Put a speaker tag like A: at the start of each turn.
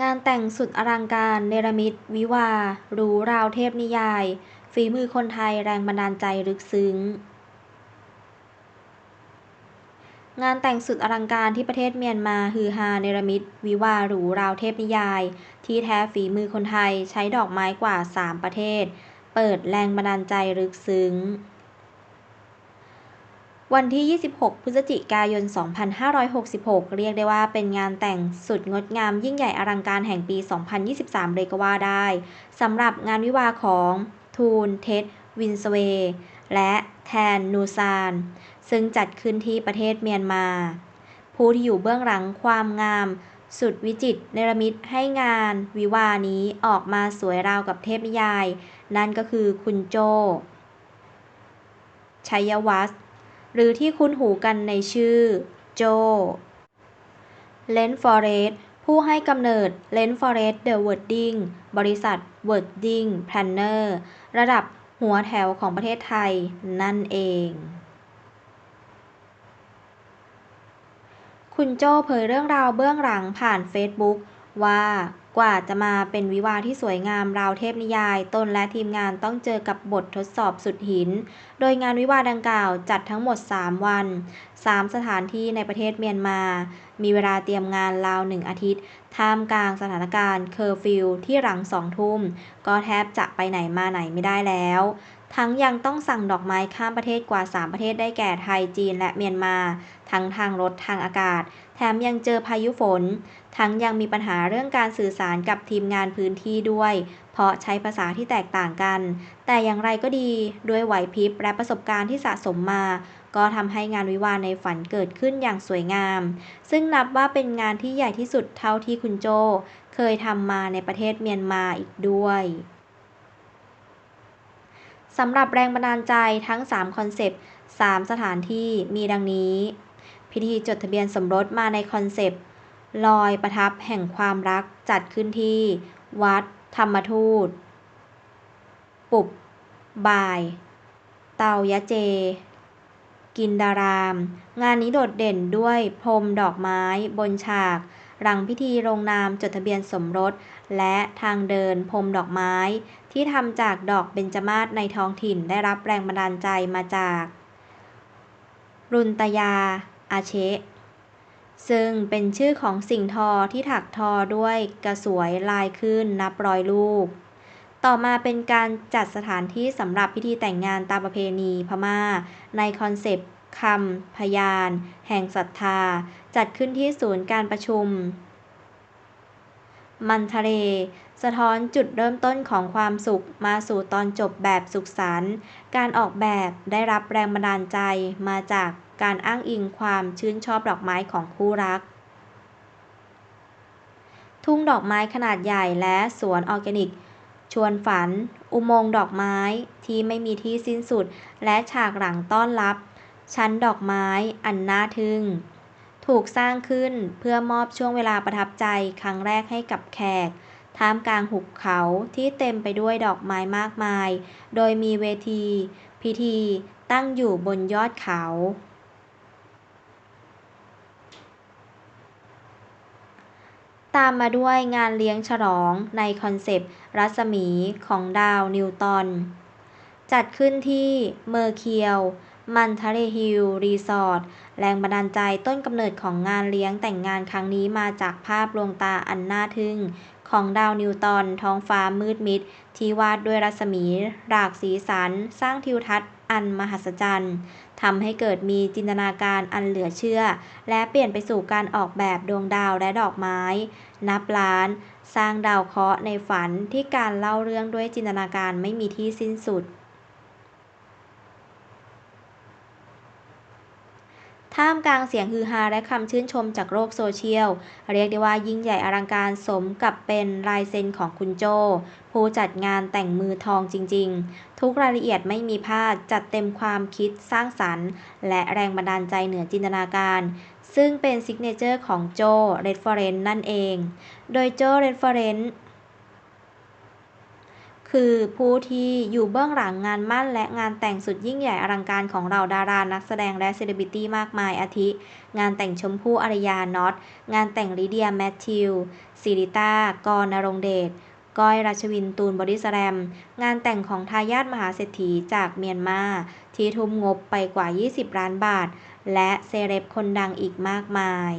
A: งานแต่งสุดอลังการเนรมิตวิวาห์หรูราวเทพนิยาย ฝีมือคนไทยแรงบันดาลใจลึกซึ้ง งานแต่งสุดอลังการที่ประเทศเมียนมาฮือฮาเนรมิตวิวาห์หรูราวเทพนิยาย ที่แท้ฝีมือคนไทยใช้ดอกไม้กว่า 3 ประเทศ เปิดแรงบันดาลใจลึกซึ้ง วันที่ 26 พฤศจิกายน 2566 เรียกได้ว่าเป็นงานแต่งสุดงดงามยิ่งใหญ่อลังการแห่งปี 2023 เลยก็ว่าได้สำหรับงานวิวาของทูนเท็ดวินสเวย์และแทนนูซาน ซึ่งจัดขึ้นที่ประเทศเมียนมา ผู้ที่อยู่เบื้องหลังความงามสุดวิจิตรเนรมิตให้งานวิวานี้ออกมาสวยราวกับเทพนิยาย นั่นก็คือคุณโจชัยวัฒน์ หรือที่คุ้นหูกันในชื่อ โจ เลนฟอเรสต์ผู้ให้กำเนิดเลนฟอเรสต์เดอะเวิร์ดดิ้งบริษัทเวิร์ดดิ้งแพลนเนอร์ระดับหัวแถวของประเทศไทยนั่นเอง คุณโจ้เผยเรื่องราวเบื้องหลังผ่านเฟซบุ๊กว่า กว่าจะมาเป็นวิวาที่สวยงามราวเทพนิยาย ตนและทีมงานต้องเจอกับบททดสอบสุดหิน โดยงานวิวาดังกล่าวจัดทั้งหมด 3 วัน 3 สถานที่ในประเทศเมียนมา มีเวลาเตรียมงานราวหนึ่งอาทิตย์ ท่ามกลางสถานการณ์เคอร์ฟิวที่หลังสองทุ่ม ก็แทบจะไปไหนมาไหนไม่ได้แล้ว ทั้งยังต้องสั่งดอกไม้ข้ามประเทศกว่า 3 ประเทศได้แก่ไทย จีน และเมียนมา ทั้งทางรถทางอากาศ แถมยังเจอพายุฝน ทั้งยังมีปัญหาเรื่องการสื่อสารกับทีมงานพื้นที่ด้วย เพราะใช้ภาษาที่แตกต่างกัน แต่อย่างไรก็ดี ด้วยไหวพริบและประสบการณ์ที่สะสมมา ก็ทำให้งานวิวาในฝันเกิดขึ้นอย่างสวยงาม ซึ่งนับว่าเป็นงานที่ใหญ่ที่สุดเท่าที่คุณโจเคยทำมาในประเทศเมียนมาอีกด้วย สำหรับแรงบันดาลใจทั้ง 3 คอนเซปต์ 3 สถานที่มีดังนี้ พิธีจดทะเบียนสมรสมาในคอนเซปต์ ลอยประทับแห่งความรักจัดขึ้นที่ วัด ธรรมทูต ปุบบาย เตายะเจ กินดาราม งานนี้โดดเด่นด้วยพรมดอกไม้บนฉาก หลังพิธีลงนามจดทะเบียนสมรส และทางเดินพรมดอกไม้ ที่ทำจากดอกเบญจมาศในท้องถิ่นได้รับแรงบันดาลใจมาจาก รุนตยา อาเชะซึ่งเป็นชื่อของสิ่งทอที่ถักทอด้วยกระสวยลายขึ้นนับร้อยลูก ต่อมาเป็นการจัดสถานที่สำหรับพิธีแต่งงานตามประเพณีพม่าในคอนเซปต์ คำพยาน แห่งศรัทธา จัดขึ้นที่ศูนย์การประชุม มันทะเล สะท้อนจุดเริ่มต้นของความสุขมาสู่ตอนจบแบบสุขสันต์การออกแบบได้รับแรงบันดาลใจมาจากการอ้างอิงความชื่นชอบดอกไม้ของคู่รัก ทุ่งดอกไม้ขนาดใหญ่และสวนออร์แกนิกชวนฝัน อุโมงค์ดอกไม้ที่ไม่มีที่สิ้นสุด และฉากหลังต้อนรับ ชั้นดอกไม้อันน่าทึ่ง ถูกสร้างขึ้นเพื่อมอบช่วงเวลาประทับใจครั้งแรกให้กับแขก ท่ามกลางหุบเขาที่เต็มไปด้วยดอกไม้มากมาย โดยมีเวที พิธีตั้งอยู่บนยอดเขาตามมาด้วยงานเลี้ยงฉลองในคอนเซปต์ รัศมีของดาวนิวตัน จัดขึ้นที่เมอร์เคียว มันทะเลฮิลรีสอร์ท แรงบันดาลใจต้นกำเนิดของงานเลี้ยงแต่งงานครั้งนี้มาจากภาพลวงตาอันน่าทึ่งของดาวนิวตันท้องฟ้ามืดมิด ที่วาดด้วยรัศมี หลากสีสัน สร้างทิวทัศน์อันมหัศจรรย์ทำให้เกิดมีจินตนาการอันเหลือเชื่อ และเปลี่ยนไปสู่การออกแบบดวงดาวและดอกไม้ นับล้าน สร้างดาวเคราะห์ในฝันที่การเล่าเรื่องด้วยจินตนาการไม่มีที่สิ้นสุด ท่ามกลางเสียงฮือฮาและคำชื่นชมจากโลกโซเชียล เรียกได้ว่ายิ่งใหญ่อลังการสมกับเป็นลายเซ็นของคุณโจ ผู้จัดงานแต่งมือทองจริง ๆ ทุกรายละเอียดไม่มีพลาดจัดเต็มความคิดสร้างสรรค์ และแรงบันดาลใจเหนือจินตนาการ ซึ่งเป็นซิกเนเจอร์ของโจเรดฟอเรนนั่นเอง โดยโจเรดฟอเรน คือผู้ที่อยู่เบื้องหลังงานมั่นและงานแต่งสุดยิ่งใหญ่อลังการของเราดารานักแสดงและเซเลบริตี้มากมายอาทิ งานแต่งชมพู่อารยาน็อต งานแต่งลิเดียแมทธิวสิริต้ากรณรงเดชก้อยรัชวินตูนบอดี้สแลม งานแต่งของทายาทมหาเศรษฐีจากเมียนมา ที่ทุ่มงบไปกว่า 20 ล้านบาท และเซเลบคนดังอีกมากมาย